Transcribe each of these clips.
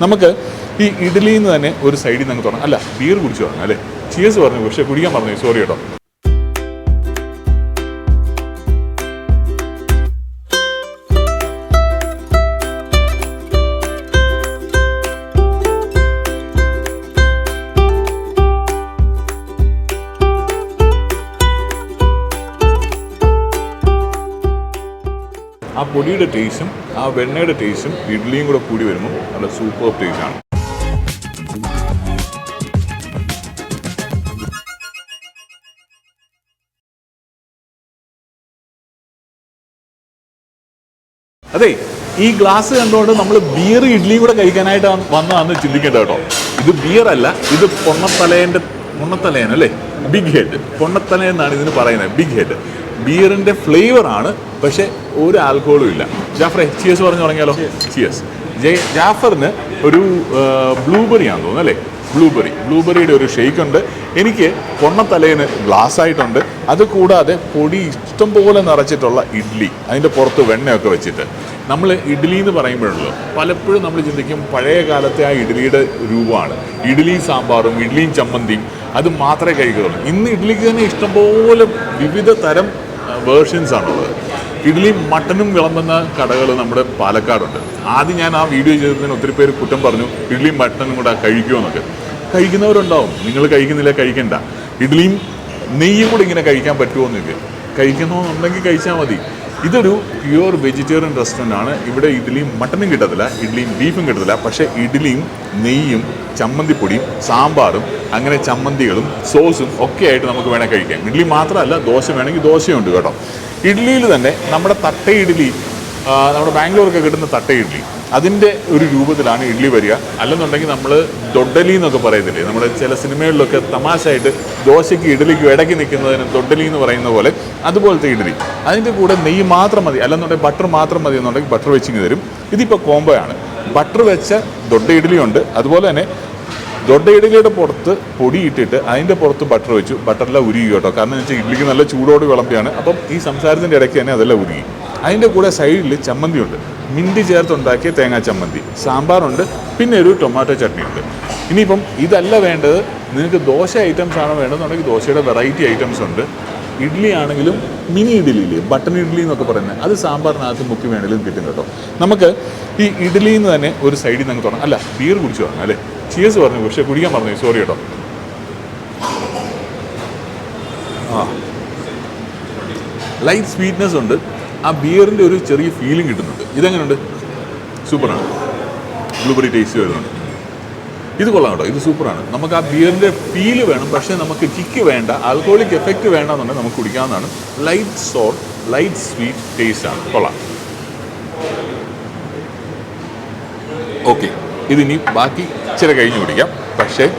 നമുക്ക് ഈ ഇഡ്ഡലിയിൽ നിന്ന് തന്നെ ഒരു സൈഡിൽ നിന്ന് അങ്ങ് തുടങ്ങാം അല്ല ബീർ കുടിച്ചു തുടങ്ങാം അല്ലേ? ചീസ് പറഞ്ഞു പക്ഷേ കുടിക്കാൻ പറഞ്ഞു സോറി കേട്ടോ. ആ പൊടിയുടെ ടേസ്റ്റും ആ വെണ്ണയുടെ ടേസ്റ്റും ഇഡ്ഡലിയും കൂടെ കൂടി വരുമ്പോൾ നല്ല സൂപ്പർ ടേസ്റ്റ് ആണ്. അതെ ഈ ഗ്ലാസ് കണ്ടുകൊണ്ട് നമ്മൾ ബിയർ ഇഡ്ഡലിയും കൂടെ കഴിക്കാനായിട്ട് വന്നതാന്ന് ചിന്തിക്കേണ്ട കേട്ടോ. ഇത് ബിയർ അല്ല ഇത് പൊണ്ണത്തലേന്റെ പൊണ്ണത്തലേൻ അല്ലേ ബിഗ് ഹെഡ് പൊണ്ണത്തലേ എന്നാണ് ഇതിന് പറയുന്നത് ബിഗ് ഹെഡ് ബിയറിന്റെ ഫ്ലേവർ ആണ് പക്ഷെ ഒരു ആൽക്കഹോളും ഇല്ല. ജാഫറെ ചിയസ് പറഞ്ഞു തുടങ്ങിയാലോ? ചിയസ് ജാഫറിന് ഒരു ബ്ലൂബെറി ആണെന്ന് തോന്നുന്നു അല്ലേ? ബ്ലൂബെറി ബ്ലൂബെറിയുടെ ഒരു ഷെയ്ക്ക് ഉണ്ട്. എനിക്ക് പൊണ്ണത്തലേന് ഗ്ലാസ് ആയിട്ടുണ്ട്. അത് കൂടാതെ പൊടി ഇഷ്ടം പോലെ നിറച്ചിട്ടുള്ള ഇഡ്ഡലി അതിന്റെ പുറത്ത് വെണ്ണയൊക്കെ വെച്ചിട്ട്. നമ്മൾ ഇഡ്ഡലി എന്ന് പറയുമ്പോഴല്ലോ പലപ്പോഴും നമ്മൾ ചിന്തിക്കും പഴയ കാലത്തെ ആ ഇഡ്ഡലിയുടെ രൂപമാണ്. ഇഡ്ഡലിയും സാമ്പാറും ഇഡ്ഡലിയും ചമ്മന്തിയും അത് മാത്രമേ കഴിക്കുള്ളൂ ഇന്ന് ഇഡ്ഡലിക്ക് തന്നെ ഇഷ്ടംപോലെ വിവിധ തരം വേർഷൻസ് ആണുള്ളത്. ഇഡ്ഡലിയും മട്ടനും വിളമ്പുന്ന കടകൾ നമ്മുടെ പാലക്കാടുണ്ട്. ആദ്യം ഞാൻ ആ വീഡിയോ ചെയ്തതിന് ഒത്തിരി പേര് കുറ്റം പറഞ്ഞു ഇഡ്ഡലിയും മട്ടനും കൂടെ കഴിക്കുമെന്നൊക്കെ കഴിക്കുന്നവരുണ്ടാവും. നിങ്ങൾ കഴിക്കുന്നില്ല കഴിക്കണ്ട. ഇഡ്ഡലിയും നെയ്യും കൂടെ ഇങ്ങനെ കഴിക്കാൻ പറ്റുമോ എന്നൊക്കെ കഴിക്കണമെന്നുണ്ടെങ്കിൽ കഴിച്ചാൽ മതി. ഇതൊരു പ്യുവർ വെജിറ്റേറിയൻ റെസ്റ്റോറന്റ് ആണ്. ഇവിടെ ഇഡ്ഡലിയും മട്ടനും കിട്ടത്തില്ല. ഇഡ്ഡലിയും ബീഫും കിട്ടത്തില്ല. പക്ഷേ ഇഡ്ഡലിയും നെയ്യും ചമ്മന്തിപ്പൊടിയും സാമ്പാറും അങ്ങനെ ചമ്മന്തികളും സോസും ഒക്കെ ആയിട്ട് നമുക്ക് വേണേൽ കഴിക്കാം. ഇഡ്ഡലി മാത്രമല്ല ദോശ വേണമെങ്കിൽ ദോശയുണ്ട് കേട്ടോ. ഇഡ്ഡലിയിൽ തന്നെ നമ്മുടെ തട്ട ഇഡ്ഡലി നമ്മുടെ ബാംഗ്ലൂരൊക്കെ കിട്ടുന്ന തട്ട ഇഡ്ഡലി അതിന്റെ ഒരു രൂപത്തിലാണ് ഇഡ്ഡലി വരിക. അല്ലെന്നുണ്ടെങ്കിൽ നമ്മൾ ദൊഡലി എന്നൊക്കെ പറയത്തില്ലേ? നമ്മൾ ചില സിനിമകളിലൊക്കെ തമാശയായിട്ട് ദോശയ്ക്ക് ഇഡ്ഡലിക്കും ഇടയ്ക്ക് നിൽക്കുന്നതിന് ദൊഡലി എന്ന് പറയുന്ന പോലെ അതുപോലത്തെ ഇഡ്ഡലി അതിന്റെ കൂടെ നെയ്യ് മാത്രം മതി. അല്ലെന്നുണ്ടെങ്കിൽ ബട്ടർ മാത്രം മതി എന്നുണ്ടെങ്കിൽ ബട്ടർ വെച്ചിങ് തരും. ഇതിപ്പോൾ ആണ്. ബട്ടർ വെച്ച ദൊഡ ഇഡ്ഡലി ഉണ്ട് അതുപോലെ തന്നെ ദൊഡ ഇഡ്ഡലിയുടെ പുറത്ത് പൊടി ഇട്ടിട്ട് അതിന്റെ പുറത്ത് ബട്ടർ വെച്ചു. ബട്ടറെല്ലാം ഉരുകി കേട്ടോ. കാരണം എന്ന് വെച്ചാൽ ഇഡ്ഡലിക്ക് നല്ല ചൂടോട് വിളമ്പിയാണ്. അപ്പം ഈ സംസാരത്തിന്റെ ഇടയ്ക്ക് തന്നെ അതെല്ലാം ഉരുകി. അതിന്റെ കൂടെ സൈഡിൽ ചമ്മന്തിയുണ്ട്. മിന്റ് ചേർത്തുണ്ടാക്കിയ തേങ്ങാ ചമ്മന്തി. സാമ്പാറുണ്ട് പിന്നെ ഒരു ടൊമാറ്റോ ചട്നി ഉണ്ട് ഇനിയിപ്പം ഇതല്ല വേണ്ടത് നിങ്ങൾക്ക് ദോശ ഐറ്റംസ് ആണ് വേണ്ടതെന്നുണ്ടെങ്കിൽ ദോശയുടെ വെറൈറ്റി ഐറ്റംസ് ഉണ്ട്. ഇഡ്ഡലി ആണെങ്കിലും മിനി ഇഡ്ഡലി ഇല്ലേ? ബട്ടൺ ഇഡ്ഡലി എന്നൊക്കെ പറയുന്നത്. അത് സാമ്പാറിനകത്ത് മുക്കി വേണമെങ്കിലും കിട്ടും കേട്ടോ. നമുക്ക് ഈ ഇഡ്ഡലി എന്ന് തന്നെ ഒരു സൈഡിൽ നിന്ന് തുടങ്ങാം അല്ല ബീർ കുടിച്ചു തുടങ്ങാം അല്ലേ? ചീസ് പറഞ്ഞു പക്ഷേ കുടിക്കാൻ പറഞ്ഞു. സോറി കേട്ടോ. ആ. ലൈറ്റ് സ്വീറ്റ്നെസ് ഉണ്ട്. ആ ബിയറിന്റെ ഒരു ചെറിയ ഫീലിംഗ് കിട്ടുന്നുണ്ട്. ഇതെങ്ങനെയുണ്ട് സൂപ്പറാണ്. ബ്ലൂബെറി ടേസ്റ്റ് വരുന്നുണ്ട്. ഇത് കൊള്ളാം കേട്ടോ. ഇത് സൂപ്പറാണ്. നമുക്ക് ആ ബിയറിന്റെ ഫീൽ വേണം. പക്ഷേ നമുക്ക് കിക്ക് വേണ്ട ആൽക്കോളിക് എഫക്റ്റ് വേണ്ടെന്നുണ്ടെങ്കിൽ നമുക്ക് കുടിക്കാവുന്നതാണ്. Light salt light sweet taste ആണ്. കൊള്ളാം. ഓക്കെ ഇതിനി ബാക്കി ഇച്ചിരി കഴിഞ്ഞ് കുടിക്കാം. പക്ഷേ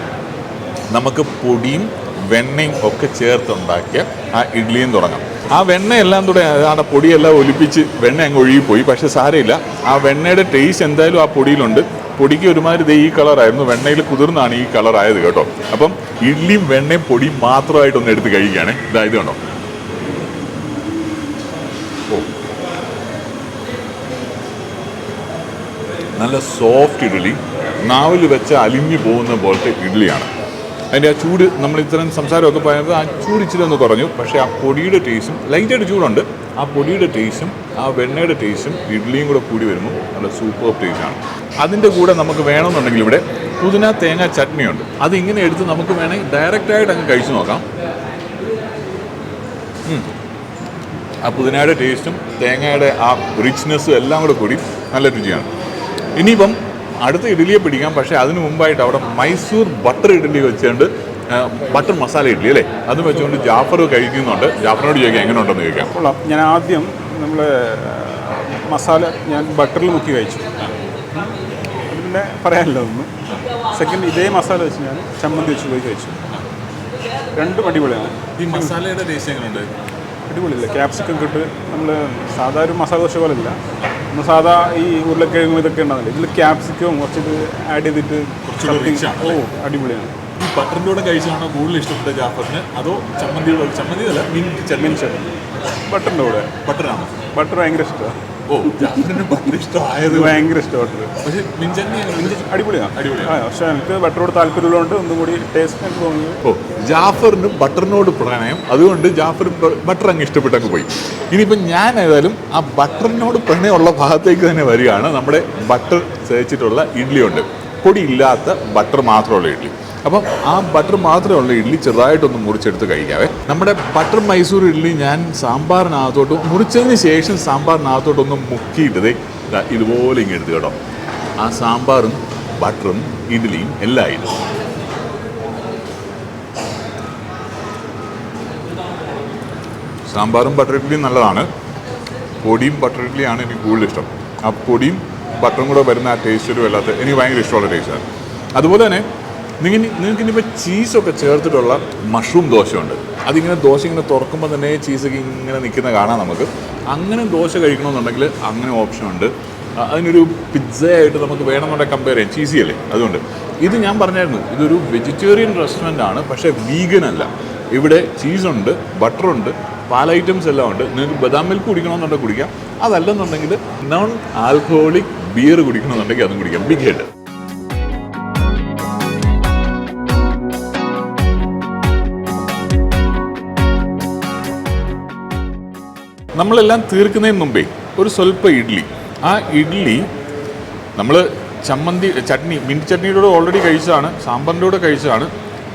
നമുക്ക് പൊടിയും വെണ്ണയും ഒക്കെ ചേർത്തുണ്ടാക്കിയ ആ ഇഡ്ഡലിയും തുടങ്ങാം. ആ വെണ്ണയെല്ലാം കൂടെ ആ പൊടിയെല്ലാം ഒലിപ്പിച്ച് വെണ്ണ അങ്ങ് ഒഴുകിപ്പോയി പക്ഷേ സാരമില്ല. ആ വെണ്ണയുടെ ടേസ്റ്റ് എന്തായാലും ആ പൊടിയിലുണ്ട്. പൊടിക്ക് ഒരുമാതിരി ദേ ഈ കളറായിരുന്നു. വെണ്ണയിൽ കുതിർന്നാണ് ഈ കളറായത് കേട്ടോ. അപ്പം ഇഡ്ഡലിയും വെണ്ണയും പൊടിയും മാത്രമായിട്ടൊന്ന് എടുത്ത് കഴിക്കുകയാണ്. ഇതായത് കണ്ടോ? ഓ. നല്ല സോഫ്റ്റ് ഇഡ്ഡലി നാവിൽ വെച്ച അലിഞ്ഞു പോകുന്ന പോലത്തെ ഇഡ്ഡലിയാണ് അതിന്റെ ആ ചൂട് നമ്മൾ ഇത്തരം സംസാരമൊക്കെ പറയുന്നത് ആ ചൂട് ഇച്ചിരി ഒന്ന് കുറഞ്ഞു. പക്ഷേ ആ പൊടിയുടെ ടേസ്റ്റും ലൈറ്റായിട്ട് ചൂടുണ്ട്. ആ പൊടിയുടെ ടേസ്റ്റും ആ വെണ്ണയുടെ ടേസ്റ്റും ഇഡ്ഡലിയും കൂടെ കൂടി വരുമ്പോൾ നല്ല സൂപ്പർ ടേസ്റ്റാണ് അതിന്റെ കൂടെ നമുക്ക് വേണമെന്നുണ്ടെങ്കിൽ ഇവിടെ പുതിന തേങ്ങ ചട്നിയുണ്ട് അത് ഇങ്ങനെ എടുത്ത് നമുക്ക് വേണമെങ്കിൽ ഡയറക്റ്റായിട്ട് അങ്ങ് കഴിച്ചു നോക്കാം. ആ പുതിനയുടെ ടേസ്റ്റും തേങ്ങയുടെ ആ റിച്ച്നെസ്സും എല്ലാം കൂടെ കൂടി നല്ല രുചിയാണ്. ഇനിയിപ്പം അടുത്ത ഇഡ്ഡലിയെ പിടിക്കാം. പക്ഷേ അതിന് മുമ്പായിട്ട് അവിടെ മൈസൂർ ബട്ടർ ഇഡ്ഡലി വെച്ചുകൊണ്ട് ബട്ടർ മസാല ഇഡ്ഡലി അല്ലേ? അത് വെച്ചുകൊണ്ട് ജാഫർ കഴിക്കുന്നുണ്ട്. ജാഫറിനോട് ചോദിക്കാം എങ്ങനെ ഉണ്ടെന്ന് ചോദിക്കാം. കൊള്ളാം. ഞാൻ ആദ്യം നമ്മൾ മസാല ഞാൻ ബട്ടറിൽ മുക്കി കഴിച്ചു. പിന്നെ പറയാനില്ല ഒന്ന് സെക്കൻഡ് ഇതേ മസാല വെച്ച് ഞാൻ ചമ്മന്തി വെച്ച് പോയി കഴിച്ചു. രണ്ടും അടിപൊളിയാണ്. ഈ മസാലയുടെ ടേസ്റ്റ് എങ്ങനെയുണ്ട്? അടിപൊളിയില്ല? ക്യാപ്സിക്കം കിട്ട്. നമ്മൾ സാധാരണ മസാല ദോശ പോലെ നമ്മൾ സാധാ ഈ ഉരുളക്കിഴങ്ങും ഇതൊക്കെ ഉണ്ടാവില്ല ഇതിൽ ക്യാപ്സിക്കവും കുറച്ചിത് ആഡ് ചെയ്തിട്ട് ഓ അടിപൊളിയാണ്. ഈ ബട്ടറിന്റെ കൂടെ കഴിച്ചാണോ കൂടുതൽ ഇഷ്ടപ്പെട്ട ജാഫറിന്? അതോ ചമ്മന്തി ചമ്മന്തി അല്ല മീൻ ചെമ്മീൻ ചെമ്മീൻ ബട്ടറിന്റെ കൂടെ. ബട്ടറാണോ ബട്ടർ ഭയങ്കര ഇഷ്ടമാണ്. ഓ ജാഫറിന് ബട്ടർ ഇഷ്ടമായത്. ഭയങ്കര ഇഷ്ടപ്പെട്ടത്. പക്ഷെ മിഞ്ചന്നി അടിപൊളിയാണ് അടിപൊളിയാണ്. പക്ഷേ എനിക്ക് ബട്ടറോട് താല്പര്യമുള്ളതുകൊണ്ട് ഒന്നും കൂടി ടേസ്റ്റ് എനിക്ക് തോന്നുന്നത് ഓ ജാഫറിന് ബട്ടറിനോട് പ്രണയം. അതുകൊണ്ട് ജാഫർ ബട്ടർ അങ്ങ് ഇഷ്ടപ്പെട്ടങ്ങ് പോയി. ഇനിയിപ്പം ഞാൻ ഏതായാലും ആ ബട്ടറിനോട് പ്രണയമുള്ള ഭാഗത്തേക്ക് തന്നെ വരികയാണ്. നമ്മുടെ ബട്ടർ തേച്ചിട്ടുള്ള ഇഡ്ഡലി ഉണ്ട് പൊടിയില്ലാത്ത ബട്ടർ മാത്രമുള്ള ഇഡ്ഡലി. അപ്പം ആ ബട്ടർ മാത്രമേ ഉള്ളൂ ഇഡ്ഡലി ചെറുതായിട്ടൊന്ന് മുറിച്ചെടുത്ത് കഴിക്കാവേ. നമ്മുടെ ബട്ടർ മൈസൂർ ഇഡ്ഡലി ഞാൻ സാമ്പാറിനകത്തോട്ട് മുറിച്ചതിന് ശേഷം സാമ്പാറിനകത്തോട്ടൊന്ന് മുക്കിയിട്ടതേ ദാ ഇതുപോലെ ഇങ്ങനെ എടുത്ത് കേട്ടോ. ആ സാമ്പാറും ബട്ടറും ഇഡ്ഡലിയും എല്ലാം ആയിരുന്നു സാമ്പാറും ബട്ടർ ഇഡ്ഡലിയും നല്ലതാണ്. പൊടിയും ബട്ടർ ഇഡ്ഡലിയാണ് എനിക്ക് കൂടുതൽ ഇഷ്ടം. ആ പൊടിയും ബട്ടറും കൂടെ വരുന്ന ആ ടേസ്റ്റ് ഒരു വല്ലാത്ത എനിക്ക് ഭയങ്കര ഇഷ്ടമുള്ള ടേസ്റ്റാണ് അതുപോലെ തന്നെ നിങ്ങൾ നിങ്ങൾക്ക് ഇനിയിപ്പോൾ ചീസൊക്കെ ചേർത്തിട്ടുള്ള മഷ്റൂം ദോശയുണ്ട്. അതിങ്ങനെ ദോശ ഇങ്ങനെ തുറക്കുമ്പോൾ തന്നെ ചീസൊക്കെ ഇങ്ങനെ നിൽക്കുന്ന കാണാം നമുക്ക്. അങ്ങനെ ദോശ കഴിക്കണമെന്നുണ്ടെങ്കിൽ അങ്ങനെ ഓപ്ഷൻ ഉണ്ട്. അതിനൊരു പിസ്സ ആയിട്ട് നമുക്ക് വേണമെന്നുണ്ടെങ്കിൽ കമ്പയർ ചെയ്യാം. ചീസി അല്ലേ? അതുകൊണ്ട്. ഇത് ഞാൻ പറഞ്ഞായിരുന്നു. ഇതൊരു വെജിറ്റേറിയൻ റെസ്റ്റോറന്റ് ആണ് പക്ഷേ വീഗൻ അല്ല. ഇവിടെ ചീസുണ്ട് ബട്ടറുണ്ട് പാൽ ഐറ്റംസ് എല്ലാം ഉണ്ട്. നിങ്ങൾക്ക് ബദാം മിൽക്ക് കുടിക്കണമെന്നുണ്ടെങ്കിൽ കുടിക്കാം. അതല്ലെന്നുണ്ടെങ്കിൽ നോൺ ആൽക്കഹോളിക് ബിയർ കുടിക്കണമെന്നുണ്ടെങ്കിൽ അതും കുടിക്കാം. ബിഗ് ഹെഡ് നമ്മളെല്ലാം തീർക്കുന്നതിന് മുമ്പേ ഒരു സ്വല്പം ഇഡ്ഡലി ആ ഇഡ്ഡലി നമ്മൾ ചമ്മന്തി ചട്നി മിന്റ് ചട്നിയുടെ കൂടെ ഓൾറെഡി കഴിച്ചതാണ് സാമ്പാറിന്റെ കൂടെ കഴിച്ചതാണ്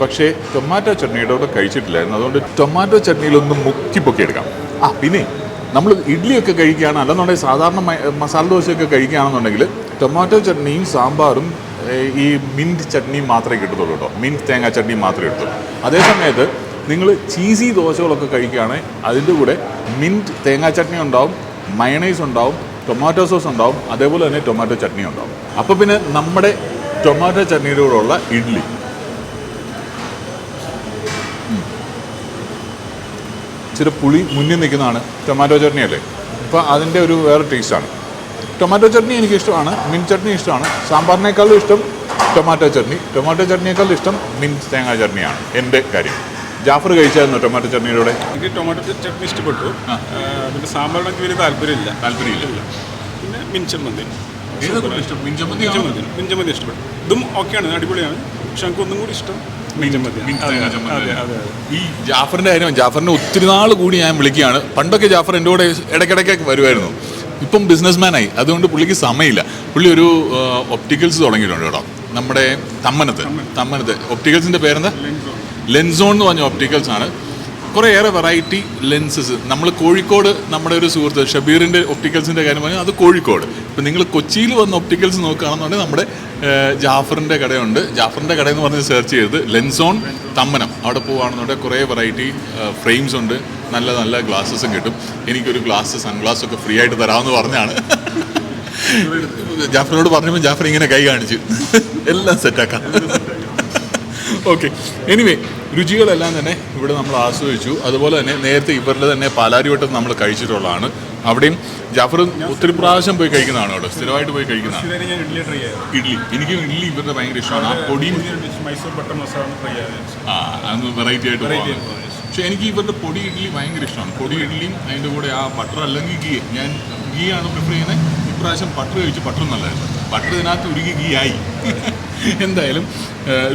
പക്ഷേ ടൊമാറ്റോ ചട്നിയുടെ കൂടെ കഴിച്ചിട്ടില്ലായിരുന്നു. അതുകൊണ്ട് ടൊമാറ്റോ ചട്നിയിലൊന്ന് മുക്കി പൊക്കി എടുക്കാം. ആ പിന്നെ നമ്മൾ ഇഡ്ഡലിയൊക്കെ കഴിക്കുകയാണ് അല്ലെന്നുണ്ടെങ്കിൽ സാധാരണ മസാല ദോശയൊക്കെ കഴിക്കുകയാണെന്നുണ്ടെങ്കിൽ ടൊമാറ്റോ ചട്നിയും സാമ്പാറും ഈ മിന്റ് ചട്നിയും മാത്രമേ കിട്ടത്തുള്ളൂ കേട്ടോ. മിന്റ് തേങ്ങാ ചട്നി മാത്രമേ കിട്ടുള്ളൂ അതേ സമയത്ത് നിങ്ങൾ ചീസി ദോശകളൊക്കെ കഴിക്കുകയാണെങ്കിൽ അതിന്റെ കൂടെ മിന്റ് തേങ്ങാ ചട്നി ഉണ്ടാവും മയണൈസ് ഉണ്ടാവും ടൊമാറ്റോ സോസ് ഉണ്ടാവും അതേപോലെ തന്നെ ടൊമാറ്റോ ചട്നി ഉണ്ടാവും. അപ്പോൾ പിന്നെ നമ്മുടെ ടൊമാറ്റോ ചട്നിയുടെ കൂടെ ഉള്ള ഇഡ്ഡലി. ഇച്ചിരി പുളി മുന്നിൽ നിൽക്കുന്നതാണ് ടൊമാറ്റോ ചട്നി അല്ലേ? അപ്പോൾ അതിന്റെ ഒരു വേറെ ടേസ്റ്റാണ് ടൊമാറ്റോ ചട്നി എനിക്ക് ഇഷ്ടമാണ് മിൻ ചട്നി ഇഷ്ടമാണ്. സാമ്പാറിനേക്കാളും ഇഷ്ടം ടൊമാറ്റോ ചട്നി. ടൊമാറ്റോ ചട്നിയേക്കാളും ഇഷ്ടം മിൻ തേങ്ങാ ചട്നിയാണ്. എന്റെ കാര്യം. ജാഫർ കഴിച്ചായിരുന്നു ടൊമാറ്റോ ചട്നിയുടെ കൂടെ? എനിക്ക് ടൊമാറ്റോ ചട്നി ഇഷ്ടപ്പെട്ടു. പിന്നെ സാമ്പാറിന് എനിക്ക് വലിയ താല്പര്യമില്ല. താല്പര്യമില്ല. പിന്നെ മിഞ്ചമന്തി മിഞ്ചമന്തി ഇഷ്ടപ്പെട്ടു. ഇതും ഓക്കെയാണ് അടിപൊളിയാണ്. പക്ഷെ എനിക്ക് ഒന്നും കൂടി ഇഷ്ടം ഈ ജാഫറിന്റെ കാര്യം ജാഫറിനെ ഒത്തിരി നാൾ കൂടി ഞാൻ വിളിക്കുകയാണ്. പണ്ടൊക്കെ ജാഫർ എന്റെ കൂടെ ഇടയ്ക്കിടയ്ക്ക് വരുമായിരുന്നു. ഇപ്പം ബിസിനസ് ആയി. അതുകൊണ്ട് പുള്ളിക്ക് സമയമില്ല. പുള്ളി ഒരു ഒപ്റ്റിക്കൽസ് തുടങ്ങിയിട്ടുണ്ട് കേട്ടോ. നമ്മുടെ തമ്മനത്ത്. തമ്മനത്ത്. ഒപ്റ്റിക്കൽസിന്റെ പേരെന്താ? ലെൻസോൺ എന്ന് പറഞ്ഞ ഓപ്റ്റിക്കൽസ് ആണ്. കുറേയേറെ വെറൈറ്റി ലെൻസസ് നമ്മൾ കോഴിക്കോട് നമ്മുടെ ഒരു സുഹൃത്ത് ഷബീറിന്റെ ഒപ്റ്റിക്കൽസിന്റെ കാര്യം പറഞ്ഞാൽ അത് കോഴിക്കോട്. ഇപ്പം നിങ്ങൾ കൊച്ചിയിൽ വന്ന ഒപ്റ്റിക്കൽസ് നോക്കുകയാണെന്നുണ്ടെങ്കിൽ നമ്മുടെ ജാഫറിന്റെ കടയുണ്ട്. ജാഫറിന്റെ കടയെന്ന് പറഞ്ഞ് സെർച്ച് ചെയ്ത് ലെൻസോൺ തമ്മനം. അവിടെ പോവുകയാണെന്നുണ്ടെങ്കിൽ കുറേ വെറൈറ്റി ഫ്രെയിംസ് ഉണ്ട്. നല്ല നല്ല ഗ്ലാസ്സസും കിട്ടും. എനിക്കൊരു ഗ്ലാസ് സൺഗ്ലാസ് ഒക്കെ ഫ്രീ ആയിട്ട് തരാമെന്ന് പറഞ്ഞാണ്. ജാഫറിനോട് പറഞ്ഞപ്പോൾ ജാഫർ ഇങ്ങനെ കൈ കാണിച്ചു. എല്ലാം സെറ്റാക്കാം ഓക്കെ എനിവേ രുചികളെല്ലാം തന്നെ ഇവിടെ നമ്മൾ ആസ്വദിച്ചു. അതുപോലെ തന്നെ നേരത്തെ ഇവരുടെ തന്നെ പാലാരിവട്ടം നമ്മൾ കഴിച്ചിട്ടുള്ളതാണ്. അവിടെയും ജാഫർ ഒത്തിരി പ്രാവശ്യം പോയി കഴിക്കുന്നതാണ് അവിടെ സ്ഥിരമായിട്ട് പോയി കഴിക്കുന്നതാണ്. ഇഡ്ലി ഇഡ്ഡലി ട്രൈ ചെയ്തു ഇഡ്ഡലി. എനിക്കും ഇഡ്ഡലി ഇവരുടെ ഭയങ്കര ഇഷ്ടമാണ്. ആ പൊടിയും മൈസൂർ ബട്ടർ മസാല ആ അന്ന് വെറൈറ്റി ആയിട്ട് പക്ഷേ ആയിട്ട് പക്ഷെ എനിക്ക് ഇവരുടെ പൊടി ഇഡ്ഡലി ഭയങ്കര ഇഷ്ടമാണ്. പൊടി ഇഡ്ഡലിയും അതിന്റെ കൂടെ ആ ബട്ടർ അല്ലെങ്കിൽ ഗീ ഞാൻ ഗീ ആണ് പ്രിഫർ ചെയ്യുന്നത്. ഇപ്രാവശ്യം ബട്ടർ കഴിച്ച് ബട്ടർ നല്ലതായിരുന്നു ബട്ടർ ഇതിനകത്ത് ഉരുകി ഗീ ആയി. എന്തായാലും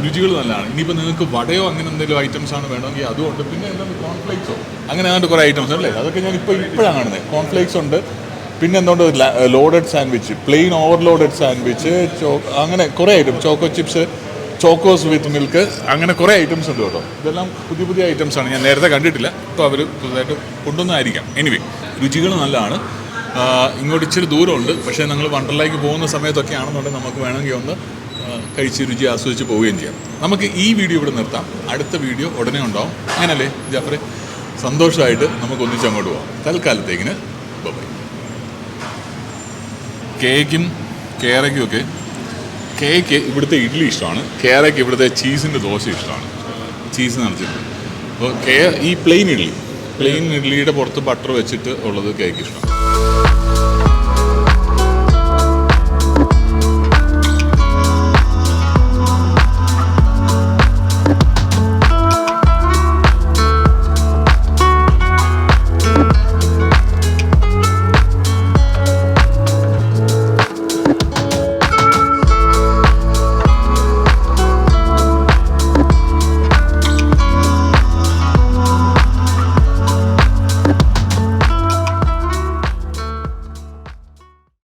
രുചികൾ നല്ലതാണ്. ഇനിയിപ്പോൾ നിങ്ങൾക്ക് വടയോ അങ്ങനെ എന്തെങ്കിലും ഐറ്റംസ് ആണ് വേണമെങ്കിൽ അതുകൊണ്ട് പിന്നെ എന്താണ് കോൺഫ്ലേക്സോ അങ്ങനെ അങ്ങോട്ട് കുറേ ഐറ്റംസ് അല്ലേ അതൊക്കെ ഞാൻ ഇപ്പോൾ ഇപ്പോഴാണ് കാണുന്നത്. കോൺഫ്ലേക്സ് ഉണ്ട്. പിന്നെ എന്തുകൊണ്ട് loaded sandwich plain overloaded sandwich ചോ അങ്ങനെ കുറേ item choco chips chocos with milk അങ്ങനെ കുറേ ഐറ്റംസ് ഉണ്ട് കേട്ടോ. ഇതെല്ലാം പുതിയ പുതിയ ഐറ്റംസ് ആണ്. ഞാൻ നേരത്തെ കണ്ടിട്ടില്ല. ഇപ്പോൾ അവർ പുതുതായിട്ട് കൊണ്ടുവന്നായിരിക്കാം. എനിവേ രുചികൾ നല്ലതാണ്. ഇങ്ങോട്ട് ഇച്ചിരി ദൂരമുണ്ട്. പക്ഷേ നിങ്ങൾ വണ്ടർലേക്ക് പോകുന്ന സമയത്തൊക്കെ ആണെന്നുണ്ടെങ്കിൽ നമുക്ക് വേണമെങ്കിൽ ഒന്ന് കഴിച്ച് രുചി ആസ്വദിച്ച് പോവുകയും ചെയ്യാം. നമുക്ക് ഈ വീഡിയോ ഇവിടെ നിർത്താം. അടുത്ത വീഡിയോ ഉടനെ ഉണ്ടാവും. അങ്ങനല്ലേ ജാഫറെ? സന്തോഷമായിട്ട് നമുക്ക് ഒന്നിച്ച് അങ്ങോട്ട് പോവാം. തൽക്കാലത്തേക്കിന് ബൈ കേക്കും കേരയ്ക്കും ഒക്കെ കേക്ക് ഇവിടുത്തെ ഇഡ്ഡലി ഇഷ്ടമാണ്. കേരയ്ക്ക് ഇവിടുത്തെ ചീസിന്റെ ദോശ ഇഷ്ടമാണ്. ചീസ് നിറച്ചിട്ടുണ്ട് അപ്പോൾ കേ ഈ പ്ലെയിൻ ഇഡ്ഡലി പ്ലെയിൻ ഇഡ്ഡലിയുടെ പുറത്ത് ബട്ടർ വെച്ചിട്ട് ഉള്ളത് കേക്ക് ഇഷ്ടമാണ്.